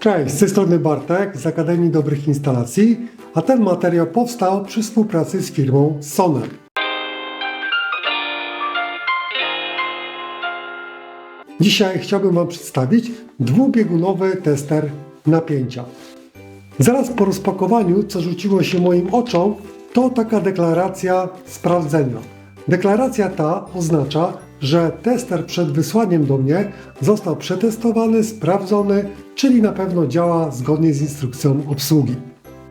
Cześć, z tej strony Bartek z Akademii Dobrych Instalacji, a ten materiał powstał przy współpracy z firmą Soner. Dzisiaj chciałbym Wam przedstawić dwubiegunowy tester napięcia. Zaraz po rozpakowaniu, co rzuciło się moim oczom, to taka deklaracja sprawdzenia. Deklaracja ta oznacza, że tester przed wysłaniem do mnie został przetestowany, sprawdzony, czyli na pewno działa zgodnie z instrukcją obsługi.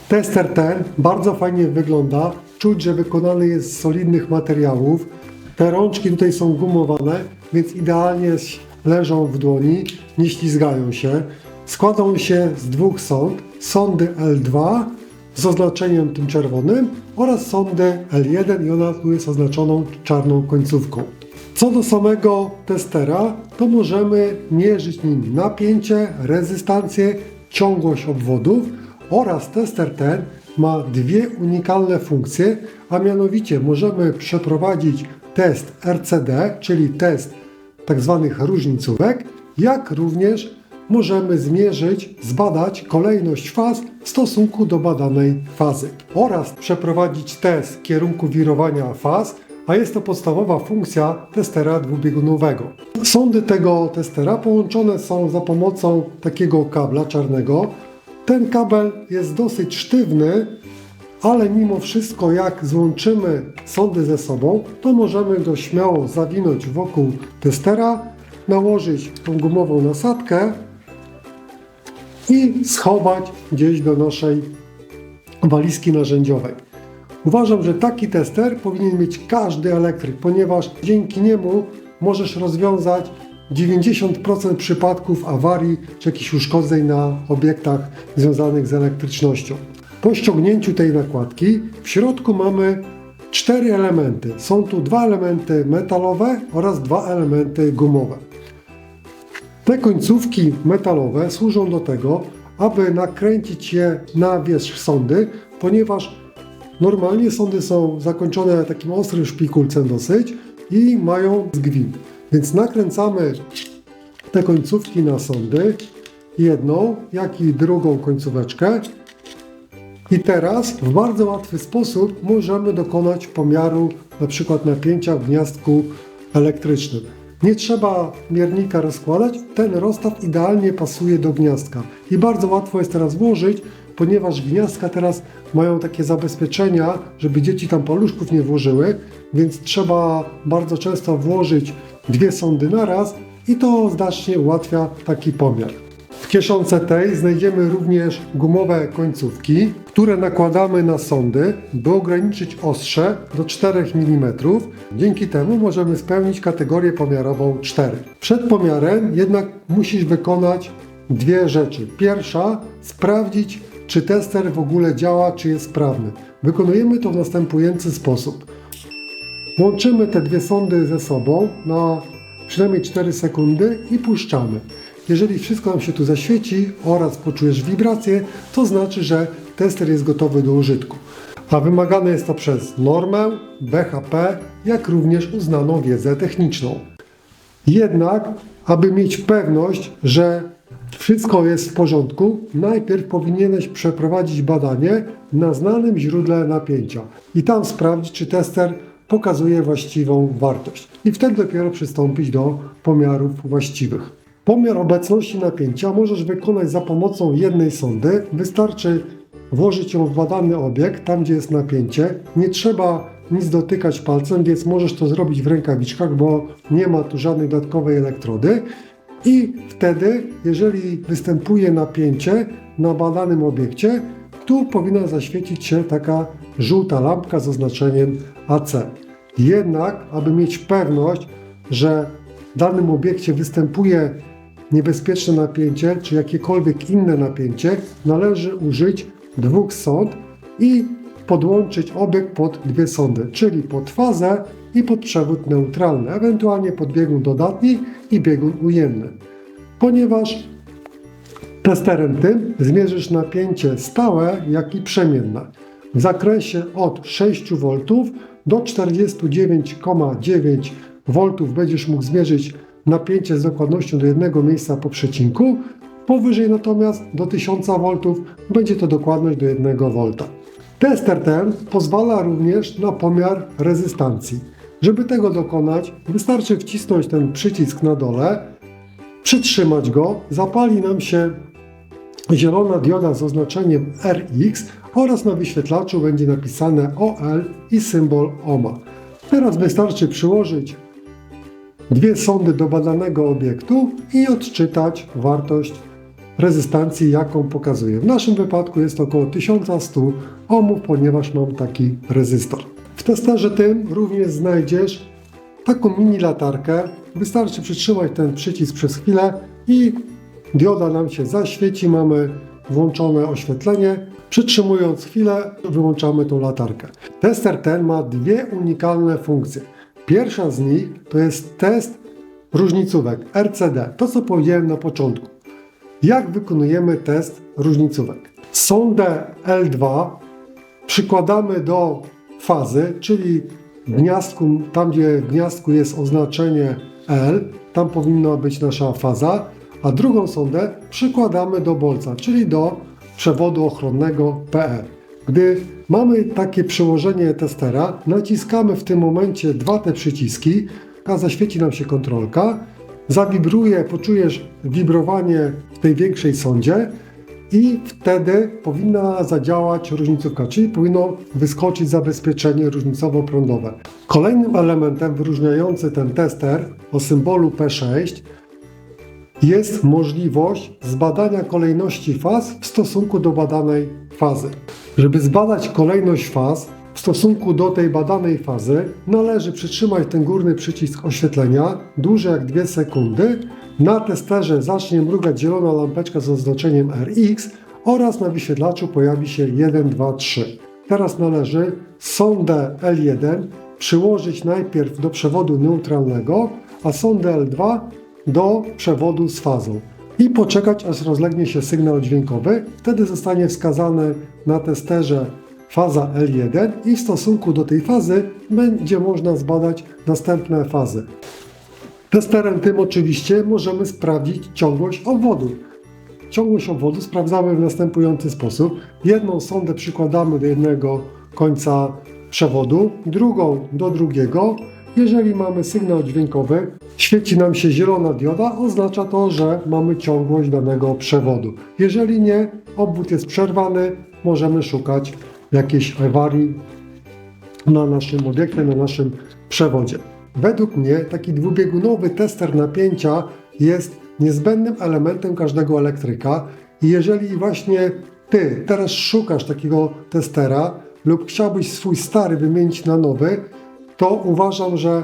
Tester ten bardzo fajnie wygląda, czuć, że wykonany jest z solidnych materiałów. Te rączki tutaj są gumowane, więc idealnie leżą w dłoni, nie ślizgają się. Składą się z dwóch sond, sondy L2 z oznaczeniem tym czerwonym oraz sondy L1 i ona tu jest oznaczoną czarną końcówką. Co do samego testera, to możemy mierzyć nim napięcie, rezystancję, ciągłość obwodów oraz tester ten ma dwie unikalne funkcje, a mianowicie możemy przeprowadzić test RCD, czyli test tzw. różnicówek, jak również możemy zmierzyć, zbadać kolejność faz w stosunku do badanej fazy oraz przeprowadzić test kierunku wirowania faz, a jest to podstawowa funkcja testera dwubiegunowego. Sondy tego testera połączone są za pomocą takiego kabla czarnego. Ten kabel jest dosyć sztywny, ale mimo wszystko jak złączymy sondy ze sobą, to możemy go śmiało zawinąć wokół testera, nałożyć tą gumową nasadkę i schować gdzieś do naszej walizki narzędziowej. Uważam, że taki tester powinien mieć każdy elektryk, ponieważ dzięki niemu możesz rozwiązać 90% przypadków awarii czy jakichś uszkodzeń na obiektach związanych z elektrycznością. Po ściągnięciu tej nakładki w środku mamy cztery elementy. Są tu dwa elementy metalowe oraz dwa elementy gumowe. Te końcówki metalowe służą do tego, aby nakręcić je na wierzch sondy, ponieważ normalnie sondy są zakończone takim ostrym szpikulcem dosyć i mają zgwint. Więc nakręcamy te końcówki na sondy, jedną, jak i drugą końcóweczkę. I teraz w bardzo łatwy sposób możemy dokonać pomiaru np. napięcia w gniazdku elektrycznym. Nie trzeba miernika rozkładać, ten rozstaw idealnie pasuje do gniazdka. I bardzo łatwo jest teraz włożyć, ponieważ gniazdka teraz mają takie zabezpieczenia, żeby dzieci tam paluszków nie włożyły, więc trzeba bardzo często włożyć dwie sondy na raz i to znacznie ułatwia taki pomiar. W kieszonce tej znajdziemy również gumowe końcówki, które nakładamy na sondy, by ograniczyć ostrze do 4 mm. Dzięki temu możemy spełnić kategorię pomiarową 4. Przed pomiarem jednak musisz wykonać dwie rzeczy. Pierwsza, sprawdzić, czy tester w ogóle działa, czy jest sprawny. Wykonujemy to w następujący sposób. Łączymy te dwie sondy ze sobą na przynajmniej 4 sekundy i puszczamy. Jeżeli wszystko nam się tu zaświeci oraz poczujesz wibrację, to znaczy, że tester jest gotowy do użytku. A wymagane jest to przez normę, BHP, jak również uznaną wiedzę techniczną. Jednak, aby mieć pewność, że wszystko jest w porządku, najpierw powinieneś przeprowadzić badanie na znanym źródle napięcia i tam sprawdzić, czy tester pokazuje właściwą wartość. I wtedy dopiero przystąpić do pomiarów właściwych. Pomiar obecności napięcia możesz wykonać za pomocą jednej sondy. Wystarczy włożyć ją w badany obiekt, tam gdzie jest napięcie. Nie trzeba nic dotykać palcem, więc możesz to zrobić w rękawiczkach, bo nie ma tu żadnej dodatkowej elektrody. I wtedy, jeżeli występuje napięcie na badanym obiekcie, tu powinna zaświecić się taka żółta lampka z oznaczeniem AC. Jednak, aby mieć pewność, że w danym obiekcie występuje niebezpieczne napięcie czy jakiekolwiek inne napięcie, należy użyć dwóch sond i podłączyć obiekt pod dwie sondy, czyli pod fazę i pod przewód neutralny, ewentualnie pod biegun dodatni i biegun ujemny. Ponieważ testerem tym zmierzysz napięcie stałe, jak i przemienne w zakresie od 6 V do 49,9 V będziesz mógł zmierzyć napięcie z dokładnością do jednego miejsca po przecinku. Powyżej natomiast do 1000 V będzie to dokładność do 1 V. Tester ten pozwala również na pomiar rezystancji. Żeby tego dokonać, wystarczy wcisnąć ten przycisk na dole, przytrzymać go, zapali nam się zielona dioda z oznaczeniem RX oraz na wyświetlaczu będzie napisane OL i symbol OMA. Teraz wystarczy przyłożyć dwie sondy do badanego obiektu i odczytać wartość rezystancji, jaką pokazuje. W naszym wypadku jest około 1100 ohmów, ponieważ mam taki rezystor. W testerze tym również znajdziesz taką mini latarkę. Wystarczy przytrzymać ten przycisk przez chwilę i dioda nam się zaświeci. Mamy włączone oświetlenie. Przytrzymując chwilę, wyłączamy tą latarkę. Tester ten ma dwie unikalne funkcje. Pierwsza z nich to jest test różnicówek RCD, to co powiedziałem na początku. Jak wykonujemy test różnicówek? Sondę L2 przykładamy do fazy, czyli gniazdku, tam gdzie w gniazdku jest oznaczenie L, tam powinna być nasza faza, a drugą sondę przykładamy do bolca, czyli do przewodu ochronnego PE. Gdy mamy takie przyłożenie testera, naciskamy w tym momencie dwa te przyciski, a zaświeci nam się kontrolka, zawibruje, poczujesz wibrowanie w tej większej sondzie i wtedy powinna zadziałać różnicówka, czyli powinno wyskoczyć zabezpieczenie różnicowo-prądowe. Kolejnym elementem wyróżniający ten tester o symbolu P6 jest możliwość zbadania kolejności faz w stosunku do badanej fazy. Żeby zbadać kolejność faz w stosunku do tej badanej fazy, należy przytrzymać ten górny przycisk oświetlenia dłużej jak 2 sekundy. Na testerze zacznie mrugać zielona lampeczka z oznaczeniem RX oraz na wyświetlaczu pojawi się 1, 2, 3. Teraz należy sondę L1 przyłożyć najpierw do przewodu neutralnego, a sondę L2 do przewodu z fazą i poczekać, aż rozlegnie się sygnał dźwiękowy. Wtedy zostanie wskazany na testerze faza L1 i w stosunku do tej fazy będzie można zbadać następne fazy. Testerem tym oczywiście możemy sprawdzić ciągłość obwodu. Ciągłość obwodu sprawdzamy w następujący sposób. Jedną sondę przykładamy do jednego końca przewodu, drugą do drugiego. Jeżeli mamy sygnał dźwiękowy, świeci nam się zielona dioda, oznacza to, że mamy ciągłość danego przewodu. Jeżeli nie, obwód jest przerwany, możemy szukać jakiejś awarii na naszym obiekcie, na naszym przewodzie. Według mnie taki dwubiegunowy tester napięcia jest niezbędnym elementem każdego elektryka i jeżeli właśnie Ty teraz szukasz takiego testera lub chciałbyś swój stary wymienić na nowy, to uważam, że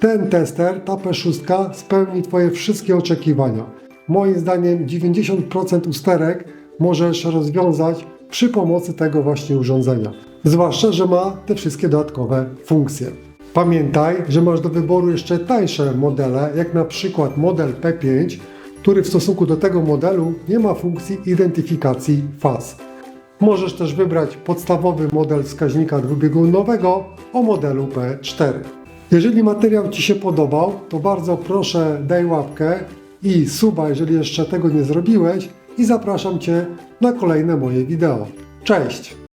ten tester, ta P6 spełni Twoje wszystkie oczekiwania. Moim zdaniem 90% usterek możesz rozwiązać przy pomocy tego właśnie urządzenia. Zwłaszcza, że ma te wszystkie dodatkowe funkcje. Pamiętaj, że masz do wyboru jeszcze tańsze modele, jak na przykład model P5, który w stosunku do tego modelu nie ma funkcji identyfikacji faz. Możesz też wybrać podstawowy model wskaźnika dwubiegunowego o modelu P4. Jeżeli materiał Ci się podobał, to bardzo proszę daj łapkę i suba, jeżeli jeszcze tego nie zrobiłeś i zapraszam Cię na kolejne moje wideo. Cześć!